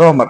റോമർ.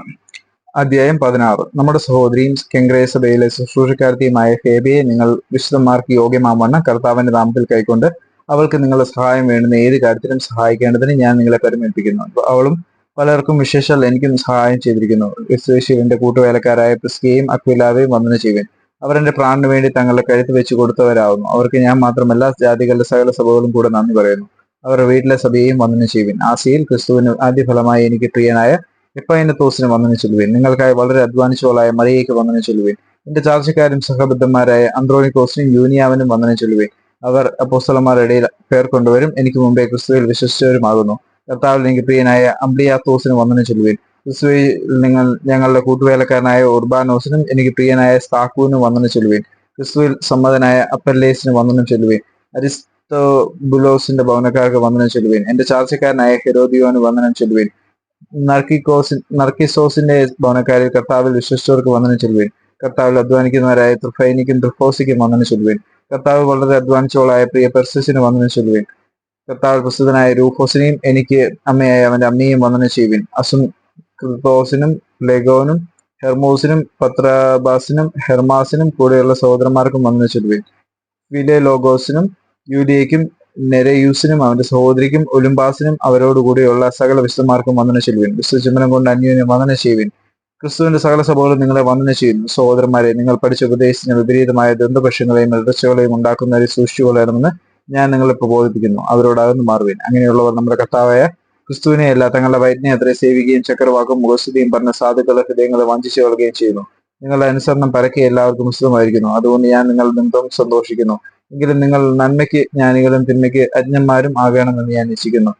അധ്യായം പതിനാറ്. നമ്മുടെ സഹോദരിയും കെങ്ക്രയ സഭയിലെ ശുശ്രൂഷക്കാരത്തിയുമായ ഹേബിയെ നിങ്ങൾ വിശുദ്ധന്മാർക്ക് യോഗ്യമാവണ്ണം കർത്താവിന്റെ നാമത്തിൽ കൈക്കൊണ്ട് അവൾക്ക് നിങ്ങളുടെ സഹായം വേണ്ടുന്ന ഏത് കാര്യത്തിലും സഹായിക്കേണ്ടതിന് ഞാൻ നിങ്ങളെ പരിമിപ്പിക്കുന്നു. അവളും പലർക്കും വിശേഷാൽ എനിക്കും സഹായം ചെയ്തിരിക്കുന്നു. യേശുവിന്റെ കൂട്ടുവേലക്കാരായ പ്രിസ്കയും അക്വിലാവയും വന്ദന ചെയ്യുവാൻ. അവരെന്റെ പ്രാണിന് വേണ്ടി തങ്ങളുടെ കഴുത്ത് വെച്ച് കൊടുത്തവരാകുന്നു. അവർക്ക് ഞാൻ മാത്രമല്ല ജാതികളുടെ സകല സഭകളും കൂടെ നന്ദി പറയുന്നു. അവരുടെ വീട്ടിലെ സഭയെയും വന്ദന ചെയ്യുവിൻ. ആസിയിൽ ക്രിസ്തുവിന് ആദ്യഫലമായി എനിക്ക് പ്രിയനായ എപ്പൈനത്തോസിന് വന്ദന ചൊല്ലുവിൻ. നിങ്ങൾക്കായി വളരെ അധ്വാനിച്ചോളായ മറിയയ്ക്ക് വന്ദന ചൊല്ലുവിൻ. എന്റെ ചാർച്ചക്കാരും സഹബദ്ധന്മാരായ അന്ത്രോണിക്കോസിനും യൂനിയാവനും വന്ദന ചൊല്ലുവിൻ. അവർ അപ്പോസ്തലന്മാരുടെ പേർ കൊണ്ടുവരും. എനിക്ക് മുമ്പേ ക്രിസ്തുവിൽ വിശ്വസിച്ചവരുമാകുന്നു. കർത്താവിൽ എനിക്ക് പ്രിയനായ അംബ്ലിയാത്തോസിന് വന്ദന ചൊല്ലുവിൻ. ക്രിസ്തുവിൽ നിങ്ങൾ ഞങ്ങളുടെ കൂട്ടുവേലക്കാരനായ ഉർബാനോസിനും എനിക്ക് പ്രിയനായ സ്താക്കുവിനും വന്ദന ചൊല്ലുവിൻ. ക്രിസ്തുവിൽ സമ്മതനായ അപ്പല്ലേസിന് വന്ദനം ചൊല്ലുവിൻ. അരിസ്തോബുലോസിന്റെ ഭവനക്കാർക്ക് വന്ദനം ചൊല്ലുവിൻ. എന്റെ ചാർച്ചക്കാരനായ ഹെരോദിയോന് വന്ദനം ചൊല്ലുവിൻ. നർക്കിക്കോസിൻ നർക്കിസോസിന്റെ ഭവനക്കാരിൽ കർത്താവിൽ വിശ്വസിച്ചവർക്ക് വന്ദനം ചൊല്ലുവിൻ. കർത്താവിൽ അധ്വാനിക്കുന്നവരായ ത്രിഫൈനിക്കും ത്രിഫോസിക്കും വന്ദനം ചൊല്ലുവിൻ. കർത്താവ് വളരെ അധ്വാനിച്ചോളായ പ്രിയ പെർസിസിന് വന്ദനം ചൊല്ലുവിൻ. കർത്താവ് പ്രസിദ്ധനായ രൂഫോസിനെയും എനിക്ക് അമ്മയായ അവന്റെ അമ്മയെയും വന്ദനം ചെയ്യുവിൻ. അസും ക്രിത്തോസിനും ലെഗോനും ഹെർമോസിനും പത്രബാസിനും ഹെർമാസിനും കൂടെയുള്ള സഹോദരന്മാർക്കും വന്ദനം ചൊല്ലുവിൻ. വിലെ ലോഗോസിനും യൂലിയയ്ക്കും നെരയൂസിനും അവന്റെ സഹോദരിക്കും ഒലിമ്പാസിനും അവരോടുകൂടിയുള്ള സകല വിശുദ്ധന്മാർക്കും വന്ദന ചെയ്യുവിൻ. വിശ്വചുമനം കൊണ്ട് അന്യോന്യം വന്ദന ചെയ്യുവിൻ. ക്രിസ്തുവിന്റെ സകല സഭകളും നിങ്ങളെ വന്ദന ചെയ്യുന്നു സഹോദരന്മാരെ നിങ്ങൾ പഠിച്ച ഉപദേശത്തിന് വിപരീതമായ ദന്തപക്ഷങ്ങളെയും ഉണ്ടാക്കുന്ന ഒരു സൂക്ഷിച്ചുകൊള്ളണമെന്ന് ഞാൻ നിങ്ങളെ പ്രബോധിപ്പിക്കുന്നു. അവരോട് അകന്നു മാറുവിൻ. അങ്ങനെയുള്ളവർ നമ്മുടെ കർത്താവായ ക്രിസ്തുവിനെയല്ല തങ്ങളുടെ വൈദ്യനെ സേവിക്കുകയും ചക്രവാക്കും മുഖസ്തുതിയും പറഞ്ഞ സാധുക്കളുടെ ഹൃദയങ്ങളെ വഞ്ചിച്ചു കൊള്ളുകയും ചെയ്യുന്നു. നിങ്ങളുടെ അനുസരണം പരക്കെ എല്ലാവർക്കും വിശദമായിരിക്കുന്നു അതുകൊണ്ട് ഞാൻ നിങ്ങൾ നിന്നും സന്തോഷിക്കുന്നു. എങ്കിലും നിങ്ങൾ നന്മയ്ക്ക് ജ്ഞാനികളും തിന്മയ്ക്ക് അജ്ഞന്മാരും ആകണമെന്ന് ഞാൻ നിശ്ചിക്കുന്നു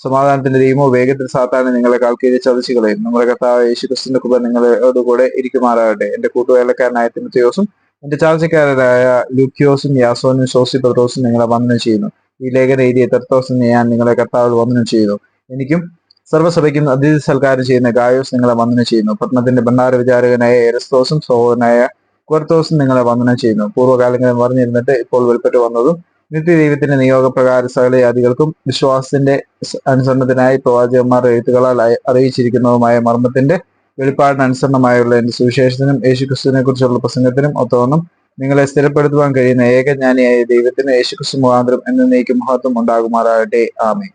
സമാധാനത്തിന്റെ ദൈവമോ വേഗത്തിൽ സാത്താനെ നിങ്ങളെ കാൽക്കീരി ചതച്ചു കളയും. നമ്മുടെ കർത്താവ് യേശുക്രിസ്തുവിന്റെ കൃപ നിങ്ങളോടുകൂടെ ഇരിക്കുമാറാകട്ടെ. എന്റെ കൂട്ടുവേലക്കാരനായ തിമത്തിയോസും എന്റെ ചാർച്ചക്കാരായ ലൂക്കിയോസും യാസോനും സോസി പത്രോസും നിങ്ങളെ വന്ദനം ചെയ്യുന്നു. ഈ ലേഖന എഴുതിയ തെർത്തോസിനെ ഞാൻ നിങ്ങളെ കർത്താവിൽ വന്ദനം ചെയ്യുന്നു. എനിക്കും സർവസഭയ്ക്കും അതിഥി സൽക്കാരം ചെയ്യുന്ന ഗായോസ് നിങ്ങളെ വന്ദനം ചെയ്യുന്നു. പത്മത്തിന്റെ ഭണ്ഡാര വിചാരകനായ എരസ്തോസും സഹോദരനായ ക്വർത്തോസും നിങ്ങളെ വന്ദനം ചെയ്യുന്നു. പൂർവകാലങ്ങളിൽ മറിഞ്ഞിരുന്നിട്ട് ഇപ്പോൾ വെളിപ്പെട്ട് വന്നതും നിത്യദൈവത്തിന്റെ നിയോഗപ്രകാര സകല ജാതികൾക്കും വിശ്വാസത്തിന്റെ അനുസരണത്തിനായി പ്രവാചകന്മാർ എഴുത്തുകളാൽ അറിയിച്ചിരിക്കുന്നതുമായ മർമ്മത്തിന്റെ വെളിപ്പാടിന് അനുസരണമായുള്ള എന്റെ സുവിശേഷത്തിനും യേശുക്രിസ്തുവിനെ കുറിച്ചുള്ള പ്രസംഗത്തിനും ഒത്തവണ്ണം നിങ്ങളെ സ്ഥിരപ്പെടുത്തുവാൻ കഴിയുന്ന ഏകജ്ഞാനിയായ ദൈവത്തിന് യേശുക്രിസ്തു മുഖാന്തരം എന്നേക്കും മഹത്വം ഉണ്ടാകുമാറാകട്ടെ. ആമേ